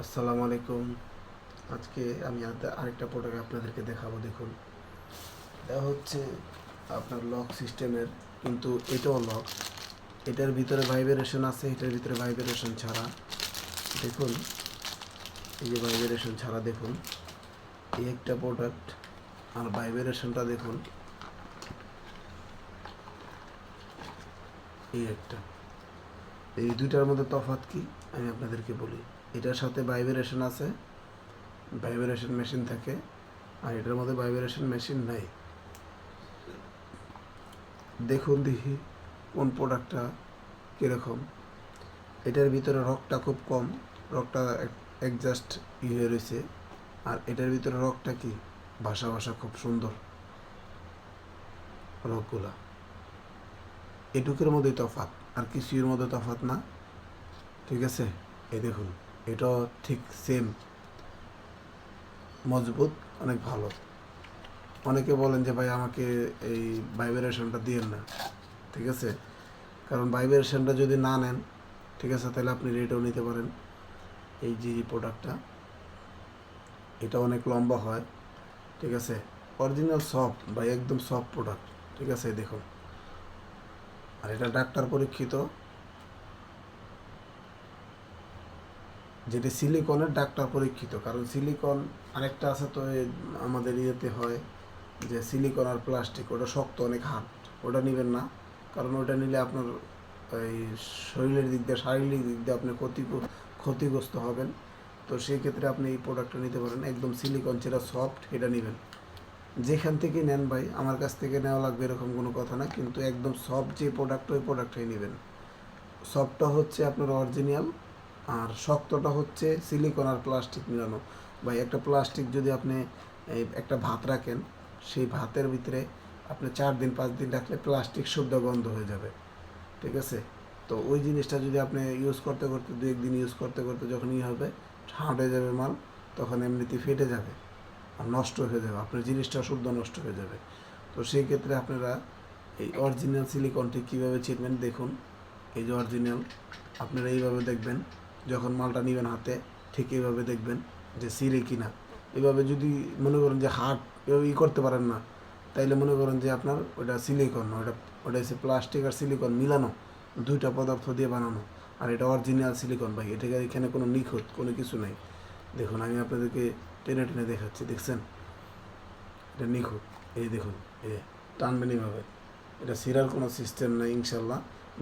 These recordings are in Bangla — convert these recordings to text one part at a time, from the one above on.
আসসালামু আলাইকুম। আজকে আমি আরেকটা- প্রোডাক্ট আপনাদেরকে দেখাবো, দেখুন। এটা হচ্ছে আপনার লক সিস্টেমের কিন্তু এটাও লক এটার ভিতরে ভাইব্রেশন আছে, এটার ভিতরে ভাইব্রেশন ছাড়া। দেখুন, এই যে ভাইব্রেশন ছাড়া দেখুন। এই একটা প্রোডাক্ট আর ভাইব্রেশনটা দেখুন। এই একটা। এই দুইটার মধ্যে তফাৎ কি? আমি আপনাদেরকে বলি। এটার সাথে ভাইব্রেশন আছে ভাইব্রেশন মেশিন থাকে, আর এটার মধ্যে ভাইব্রেশন মেশিন নাই। দেখুন দেখি কোন প্রোডাক্টটা কীরকম। এটার ভিতরে রকটা খুব কম, রকটা একজাস্ট ই হয়ে রয়েছে। আর এটার ভিতরে রকটা কি? ভাষা ভাষা খুব সুন্দর। রকগুলা। এটুকের মধ্যেই তফাৎ, আর কিছুর মধ্যে তফাৎ না। ঠিক আছে? এই দেখুন। এটাও ঠিক সেম মজবুত, অনেক ভালো। অনেকে বলেন যে, ভাই, আমাকে এই ভাইব্রেশনটা দিয়েন না। ঠিক আছে? কারণ ভাইব্রেশনটা যদি না নেন, ঠিক আছে, তাহলে আপনি রেটও নিতে পারেন এই যে প্রোডাক্টটা এটা অনেক লম্বা হয়, ঠিক আছে? অরিজিনাল সফট বা একদম সফট প্রোডাক্ট ঠিক আছে দেখুন। আর এটা ডাক্তার পরীক্ষিত যেটি সিলিকনের ডাক্তার পরীক্ষিত কারণ সিলিকন আরেকটা আছে তো আমাদের ইয়েতে হয় যে সিলিকন আর প্লাস্টিক ওটা শক্ত অনেক হার্ড ওটা নেবেন না, কারণ ওটা নিলে আপনার এই শরীরের দিক দিয়ে, শারীরিক দিক দিয়ে আপনি ক্ষতি ক্ষতিগ্রস্ত হবেন। তো সেই ক্ষেত্রে আপনি এই প্রোডাক্টটা নিতে পারেন, একদম সিলিকন যেটা সফট এটা নেবেন। যেখান থেকে নেন ভাই, আমার কাছ থেকে নেওয়া লাগবে এরকম কোনো কথা না, কিন্তু একদম সফট যে প্রোডাক্ট ওই প্রোডাক্টটাই নেবেন। সফটটা হচ্ছে আপনার অরিজিনাল আর শক্তটা হচ্ছে সিলিকন আর প্লাস্টিক মিলানো। বা একটা প্লাস্টিক যদি আপনি একটা ভাত রাখেন, সেই ভাতের ভিতরে আপনি চার দিন, পাঁচ দিন রাখলে প্লাস্টিক শুদ্ধ গন্ধ হয়ে যাবে। ঠিক আছে? তো ওই জিনিসটা যদি আপনি ইউজ করতে করতে, দু একদিন ইউজ করতে করতে যখন ই হবে হার্ড হয়ে যাবে মাল, তখন এমনিতে ফেটে যাবে আর নষ্ট হয়ে যাবে। আপনার জিনিসটা শুদ্ধ নষ্ট হয়ে যাবে। তো সেই ক্ষেত্রে আপনারা এই অরিজিনাল সিলিকনটি কীভাবে চিনবেন দেখুন। এই যে অরিজিনাল আপনারা এইভাবে দেখবেন। যখন মালটা নেবেন হাতে, ঠিক এইভাবে দেখবেন যে সিরে কিনা। এভাবে যদি মনে করেন যে হার্ড, এভাবে ই করতে পারেন না, তাইলে মনে করেন যে আপনার ওটা সিলিকন ওটা ওটা হচ্ছে প্লাস্টিক আর সিলিকন মিলানো, দুইটা পদার্থ দিয়ে বানানো। আর এটা অরিজিনাল সিলিকন ভাই এটাকে এখানে কোনো নিখুঁত, কোনো কিছু নাই। দেখুন, আমি আপনাদেরকে টেনে টেনে দেখাচ্ছি, দেখছেন? এটা নিখুঁত, এই দেখুন এ টানবেন এইভাবে। এটা সিরার কোনো সিস্টেম নাই, ইনশাল্লাহ।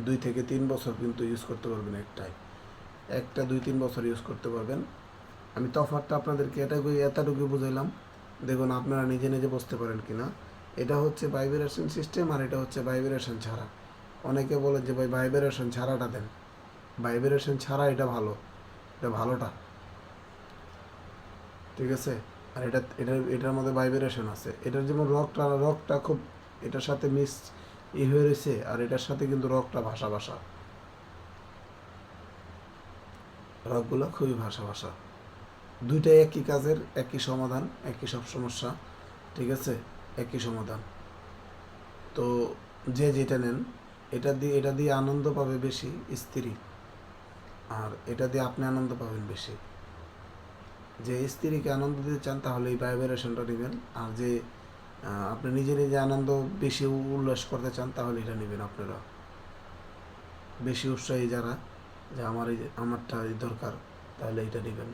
দুই থেকে তিন বছর কিন্তু ইউজ করতে পারবেন একটাই একটা, দুই, তিন বছর ইউজ করতে পারবেন। আমি তফাতটা আপনাদেরকে এটাকে, এতটুকু বুঝাইলাম। দেখুন, আপনারা নিজে নিজে বুঝতে পারেন কি না এটা হচ্ছে ভাইব্রেশন সিস্টেম আর এটা হচ্ছে ভাইব্রেশন ছাড়া। অনেকে বলে যে, ভাই ভাইব্রেশন ছাড়াটা দেন। ভাইব্রেশন ছাড়া এটা ভালো। এটা ভালোটা। ঠিক আছে? আর এটা এটার এটার মধ্যে ভাইব্রেশন আছে। এটার যেমন রকটা রকটা খুব, এটার সাথে মিক্স ই হয়ে রয়েছে, আর এটার সাথে কিন্তু রকটা ভাষা ভাষা। রকগুলো খুবই ভাষা ভাষা। দুইটাই একই কাজের, একই সমাধান, একই সব সমস্যা, ঠিক আছে? একই সমাধান। তো যে যেটা নেন, এটা দিয়ে এটা দিয়ে আনন্দ পাবে বেশি স্ত্রী। আর এটা দিয়ে আপনি আনন্দ পাবেন বেশি। যে স্ত্রীকে আনন্দ দিতে চান, তাহলে এই ভাইব্রেশনটা নেবেন। আর যে আপনি নিজে নিজে আনন্দ বেশি উল্লাস করতে চান, তাহলে এটা নেবেন আপনারা। বেশি উৎসাহী যারা যে আমার এই আমারটা দরকার, তাহলে এটা নেবেন।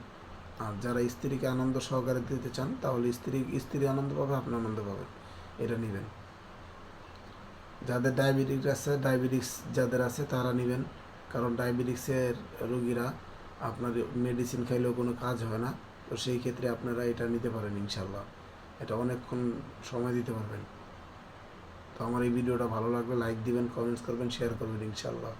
আর যারা স্ত্রীকে আনন্দ সহকারে দিতে চান, তাহলে স্ত্রী স্ত্রী আনন্দ পাবে, আপনি আনন্দ পাবেন। এটা নেবেন। যাদের ডায়াবেটিস আছে ডায়াবেটিস যাদের আছে, তারা নেবেন। কারণ ডায়াবেটিক্সের রোগীরা আপনার মেডিসিন খাইলেও কোনো কাজ হয় না। তো সেই ক্ষেত্রে আপনারা এটা নিতে পারেন ইনশাল্লাহ এটা অনেকক্ষণ সময় দিতে পারবেন। তো আমার এই ভিডিওটা ভালো লাগলে লাইক দিবেন কমেন্টস করবেন শেয়ার করবেন ইনশাল্লাহ